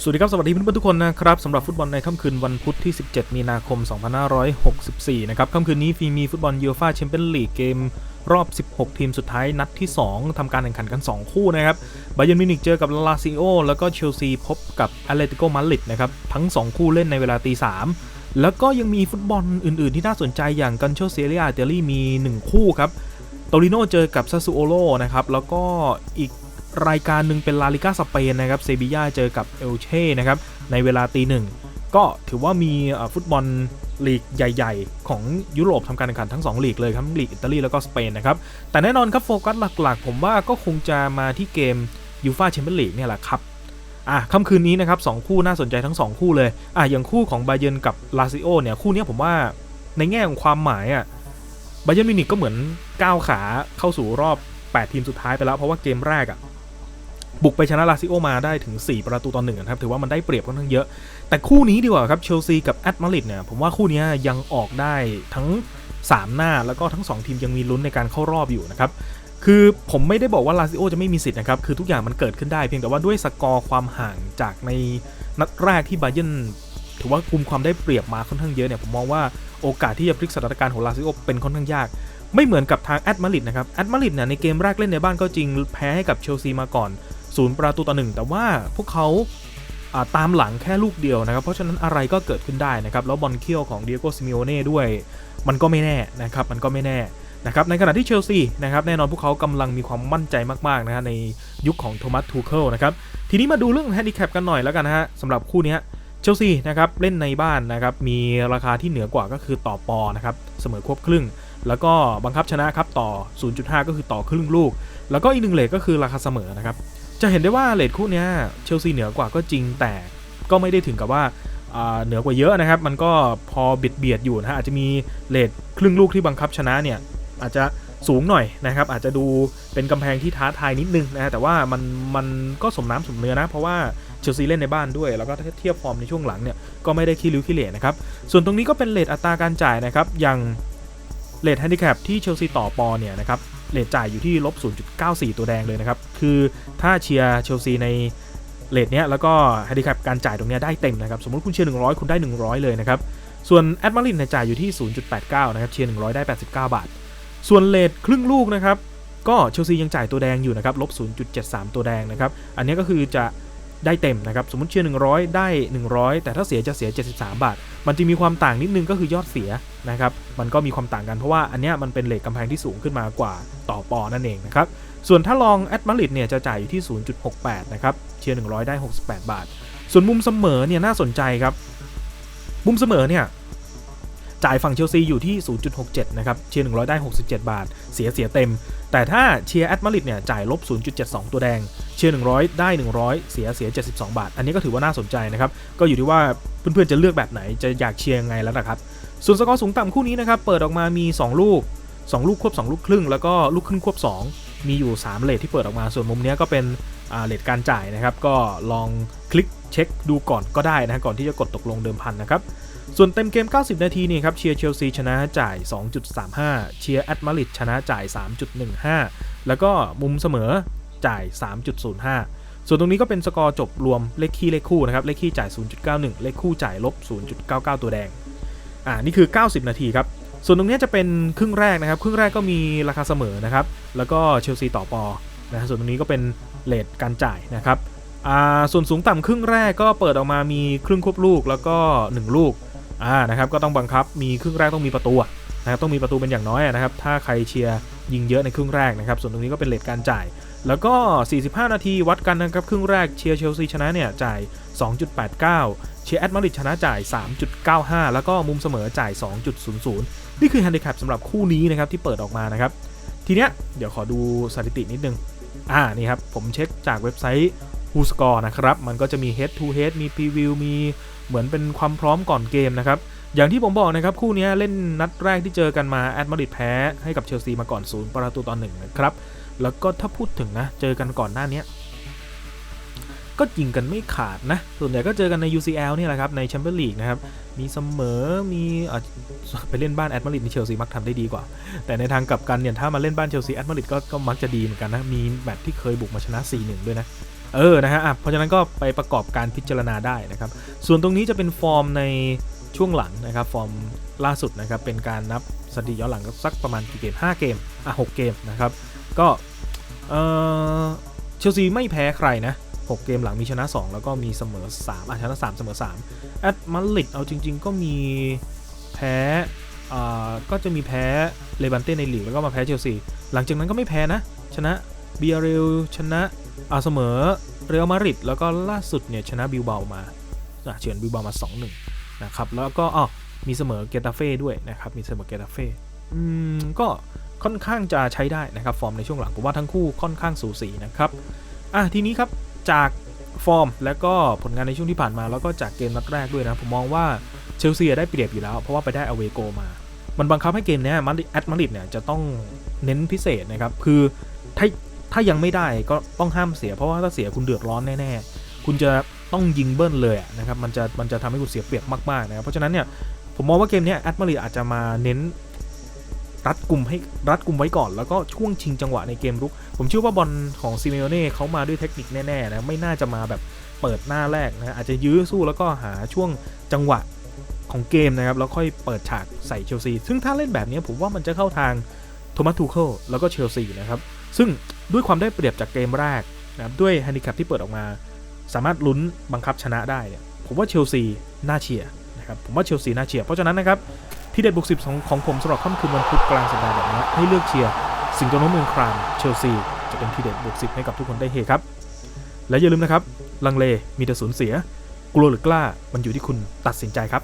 สวัสดีครับ สวัสดีเพื่อนๆทุกคนนะครับสำหรับฟุตบอลในค่ำคืนวันพุธที่ 17 มีนาคม 2564 นะครับค่ำคืนนี้ฟีมีฟุตบอลยูฟ่าแชมเปี้ยนลีกเกมรอบ 16 ทีมสุดท้ายนัดที่ 2ทำการแข่งขันกัน 2 คู่นะครับบาเยิร์นมิวนิกเจอกับลาซิโอแล้วก็เชลซีพบกับแอตเลติโกมาดริดนะครับทั้ง 2 คู่เล่นในเวลาตี3แล้วก็ยังมีฟุตบอลอื่นๆ ที่น่าสนใจอย่างกันโชเซียเรียอิตาลีมี 1 คู่ครับโตริโนเจอกับซาซูโอโลนะครับแล้วก็อีก รายการหนึ่งเป็นลาลิก้าสเปนนะครับเซบีย่าเจอกับเอลเช่นะครับในเวลาตีหนึ่งก็ถือว่ามีฟุตบอลลีกใหญ่ ๆ ของยุโรปทำการแข่งขันทั้ง2ลีกเลยครับลีกอิตาลีแล้วก็สเปนนะครับแต่แน่นอนครับโฟกัสหลักๆ ผมว่าก็คงจะมาที่เกมยูฟาแชมเปี้ยนลีกเนี่ยแหละครับอะค่ำคืนนี้นะครับสองคู่น่าสนใจทั้ง 2 คู่เลยอะอย่างคู่ของบาเยิร์นกับลาซิโอเนี่ยคู่นี้ผมว่าในแง่ของความหมายอะบาเยนมิวนิกก็เหมือนก้าวขาเข้าสู่รอบ 8 ทีมสุดท้ายไปแล้ว เพราะว่าเกมแรกอะ บุกไปชนะลาซิโอมาได้ถึง 4 ประตูต่อหนึ่งนะครับถือว่ามันได้เปรียบค่อนข้างเยอะ แต่คู่นี้ดีกว่าครับเชลซีกับแอตมาดริดเนี่ยผมว่าคู่นี้ยังออกได้ทั้ง 3 หน้าแล้วก็ทั้ง 2 ทีมยังมีลุ้นในการเข้ารอบอยู่นะครับคือผมไม่ได้บอกว่าลาซิโอจะไม่มีสิทธิ์นะครับ คือทุกอย่างมันเกิดขึ้นได้เพียงแต่ว่าด้วยสกอร์ความห่างจากในนัดแรกที่บาเยิร์นถือว่ากุมความได้เปรียบมาค่อนข้างเยอะเนี่ยผมมองว่าโอกาสที่จะพลิกสถานการณ์ของลาซิโอเป็นค่อนข้างยาก ไม่เหมือนกับทางแอตมาดริดนะครับแอตมาริดเนี่ยในเกมแรกเล่นในบ้านก็จริงแพ้ให้กับเชลซีมาก่อน ศูนย์ประตูต่อหนึ่งแต่ว่าพวกเขาตามหลังแค่ลูกเดียวนะครับ เพราะฉะนั้นอะไรก็เกิดขึ้นได้นะครับ แล้วบอลเคี้ยวของเดียโกซิมิโอเน่ด้วย มันก็ไม่แน่นะครับ มันก็ไม่แน่นะครับ ในขณะที่เชลซีนะครับ แน่นอนพวกเขากำลังมีความมั่นใจมากๆนะฮะในยุคของโทมัสทูเคิลนะครับ ทีนี้มาดูเรื่องแฮนดิแคปกันหน่อยแล้วกันนะฮะสำหรับคู่นี้เชลซีนะครับเล่นในบ้านนะครับ มีราคาที่เหนือกว่าก็คือต่อปอนะครับเสมอควบครึ่ง แล้วก็บังคับชนะครับต่อ 0.5 ก็คือต่อครึ่งลูก แล้วก็อีกหนึ่งเลทก็คือราคาเสมอนะครับ จะเห็นได้ว่าเลทคู่เนี้ยเชลซีเหนือกว่าก็จริงแต่ก็ไม่ได้ถึงกับว่าเหนือกว่าเยอะนะครับ มันก็พอเบียดเบียดอยู่นะฮะอาจจะมีเลทครึ่งลูกที่บังคับชนะเนี่ยอาจจะสูงหน่อยนะครับ อาจจะดูเป็นกำแพงที่ท้าทายนิดนึงนะฮะแต่ว่ามันมันก็สมน้ำสมเนื้อนะ เพราะว่าเชลซีเล่นในบ้านด้วย แล้วก็ถ้าเทียบฟอร์มในช่วงหลังเนี่ยก็ไม่ได้ขี้ริ้วขี้เหร่นะครับ ส่วนตรงนี้ก็เป็นเลทอัตราการจ่ายนะครับอย่างเลทแฮนดิแคปที่เชลซีต่อปอเนี่ยนะครับ เลทจ่ายอยู่ที่ลบ 0.94 ตัวแดงเลยนะครับ คือถ้าเชียร์เชลซีในเลทเนี้ยแล้วก็แฮนดิแคปการจ่ายตรงเนี้ยได้เต็มนะครับ สมมติคุณเชียร์ 100 คุณได้ 100 เลยนะครับ ส่วนแอดมารินเนี่ยจ่ายอยู่ที่ 0.89 นะครับ เชียร์ 100 ได้ 89 บาท ส่วนเลทครึ่งลูกนะครับ ก็เชลซียังจ่ายตัวแดงอยู่นะครับลบ 0.73 ตัวแดงนะครับ อันนี้ก็คือจะ ได้เต็มนะครับ สมมติเชียร์100 ได้ 100 แต่ถ้าเสียจะเสีย 73 บาท มันจะมีความต่างนิดนึงก็คือยอดเสียนะครับ มันก็มีความต่างกันเพราะว่าอันเนี้ยมันเป็นเหลทกำแพงที่สูงขึ้นมากว่าต่อปอนั่นเองนะครับ ส่วนถ้าลองแอดมาริดเนี่ยจะจ่ายอยู่ที่ 0.68 นะครับ เชียร์100 ได้ 68 บาท ส่วนมุมเสมอเนี่ยน่าสนใจครับ มุมเสมอเนี่ย จ่ายฝั่งเชลซีอยู่ที่ 0.67 นะครับ เชียร์ 100 ได้ 67 บาท เสียเสียเต็ม แต่ถ้าเชียร์แอดมาริดเนี่ย จ่ายลบ 0.72 ตัวแดง เชียร์ 100 ได้ 100 เสียเสีย 72 บาท อันนี้ก็ถือว่าน่าสนใจนะครับ ก็อยู่ที่ว่าเพื่อนๆจะเลือกแบบไหน จะอยากเชียร์ยังไงแล้วนะครับ ส่วนสกอร์สูงต่ำคู่นี้นะครับ เปิดออกมามี 2 ลูก 2 ลูกควบ 2 ลูกครึ่ง แล้วก็ลูกครึ่งควบ 2 มีอยู่ 3 เลทที่เปิดออกมา ส่วนมุมนี้ก็เป็นเลทการจ่ายนะครับ ก็ลองคลิกเช็คดูก่อนก็ได้นะก่อนที่จะกดตกลงเดิมพันนะครับ ส่วนเต็มเกม 90 นาทีนี่ครับเชียร์เชลซีชนะจ่าย 2.35 เชียร์แอตมาริดชนะจ่าย 3.15 แล้วก็มุมเสมอจ่าย 3.05 ส่วนตรงนี้ก็เป็นสกอร์จบรวมเลขคี่เลขคู่นะครับเลขคี่จ่าย 0.91 เลขคู่จ่ายลบ 0.99 ตัวแดง อ่านี่คือ 90 นาทีครับส่วนตรงนี้จะเป็นครึ่งแรกนะครับ ครึ่งแรกก็มีราคาเสมอนะครับ แล้วก็เชลซีต่อปอนะส่วนตรงนี้ก็เป็นเลทการจ่ายนะครับอ่าส่วนสูงต่ำครึ่งแรกก็เปิดออกมามีครึ่งควบลูกแล้วก็ 1 ลูก อ่านะครับก็ต้องบังคับมีครึ่งแรกต้องมีประตูนะครับต้องมีประตูเป็นอย่างน้อยนะครับถ้าใครเชียร์ยิงเยอะในครึ่งแรกนะครับส่วนตรงนี้ก็เป็นเลทการจ่าย แล้วก็ 45 นาทีวัดกันนะครับครึ่งแรกเชียร์เชลซีชนะเนี่ยจ่าย 2.89 เชียร์แอตมาริดชนะจ่าย 3.95 แล้วก็มุมเสมอจ่าย 2.00 นี่คือแฮนดิแคปสำหรับคู่นี้นะครับที่เปิดออกมานะครับทีเนี้ยเดี๋ยวขอดูสถิตินิดนึงอ่านี่ครับผมเช็คจากเว็บไซต์ w h o s c o r e นะครับ มันก็จะมี head to head มี preview มีเหมือนเป็นความพร้อมก่อนเกมนะครับ อย่างที่ผมบอกนะครับ คู่นี้เล่นนัดแรกที่เจอกันมาแอตมาดริดแพ้ให้กับเชลซีมาก่อนศูนย์ประตูต่อหนึ่งนะครับ แล้วก็ถ้าพูดถึงนะ เจอกันก่อนหน้านี้ก็ยิงกันไม่ขาดนะ ส่วนใหญ่ก็เจอกันใน UCL นี่แหละครับ ในแชมเปี้ยนลีกนะครับ มีเสมอ มีอไปเล่นบ้านแอตมาดริดนี่เชลซีมักทำได้ดีกว่า แต่ในทางกลับกันเนี่ย ถ้ามาเล่นบ้านเชลซีแอตมาดริดก็ก็มักจะดีเหมือนกันนะ มีแมตช์ที่เคยบุกมาชนะ 4-1 ด้วยนะ เออนะฮะอะเพราะฉะนั้นก็ไปประกอบการพิจารณาได้นะครับ ส่วนตรงนี้จะเป็นฟอร์มในช่วงหลังนะครับฟอร์มล่าสุดนะครับเป็นการนับสถิติย้อนหลังก็สักประมาณกี่เกม 5 เกมอะ6เกมนะครับก็เออเชลซีไม่แพ้ใครนะ 6 เกมหลังมีชนะ 2 แล้วก็มีเสมอ3อะชนะ3เสมอ3แอตมาดริดเอาจริง ๆ ก็มีแพ้อ่าก็จะมีแพ้เลบันเต้ในลีกแล้วก็มาแพ้เชลซีหลังจากนั้นก็ไม่แพ้นะ ชนะเบียเรลชนะ อาเสมอเรอัลมาดริดแล้วก็ล่าสุดเนี่ยชนะบิลเบามาเฉือนบิลเบามา 2-1 นะครับแล้วก็อ๋อมีเสมอเกตาเฟ่ด้วยนะครับมีเสมอเกตาเฟ่อืมก็ค่อนข้างจะใช้ได้นะครับฟอร์มในช่วงหลังผมว่าทั้งคู่ค่อนข้างสูสีนะครับอะทีนี้ครับจากฟอร์มแล้วก็ผลงานในช่วงที่ผ่านมา แล้วก็จากเกมนัดแรกด้วยนะ ผมมองว่าเชลซีได้เปรียบอยู่แล้ว เพราะว่าไปได้อเวโกมา มันบังคับให้เกมนี้มาดริดแอตมาดริดเนี่ยจะต้องเน้นพิเศษนะครับ คือถ้า ถ้ายังไม่ได้ก็ต้องห้ามเสีย เพราะว่าถ้าเสียคุณเดือดร้อนแน่ๆ คุณจะต้องยิงเบิ้ลเลยนะครับมันจะมันจะทำให้คุณเสียเปรียบมากๆนะครับเพราะฉะนั้นเนี่ยผมมองว่าเกมนี้แอตมาริดอาจจะมาเน้นรัดกลุ่มให้รัดกลุ่มไว้ก่อน แล้วก็ช่วงชิงจังหวะในเกมรุก ผมเชื่อว่าบอลของซิเมโอเน่เขามาด้วยเทคนิคแน่ๆนะไม่น่าจะมาแบบเปิดหน้าแรกนะอาจจะยื้อสู้แล้วก็หาช่วงจังหวะของเกมนะครับแล้วค่อยเปิดฉากใส่เชลซี ซึ่งถ้าเล่นแบบนี้ผมว่ามันจะเข้าทางโทมัสทูเคิลแล้วก็เชลซีนะครับซึ่ง ด้วยความได้เปรียบจากเกมแรกนะครับด้วยแฮนดิแคปที่เปิดออกมา สามารถลุ้นบังคับชนะได้เนี่ยผมว่าเชลซีน่าเชียร์นะครับผมว่าเชลซีน่าเชียร์เพราะฉะนั้นนะครับที่เด็ดบุกสิบของของผมสำหรับค่ำคืนวันพุธกลางสัปดาห์แบบนี้ให้เลือกเชียร์สิงโตโนเมืองครามเชลซีจะเป็นที่เด็ดบุกสิบให้กับทุกคนได้เฮครับและอย่าลืมนะครับลังเลมีแต่สูญเสีย กลัวหรือกล้ามันอยู่ที่คุณตัดสินใจครับ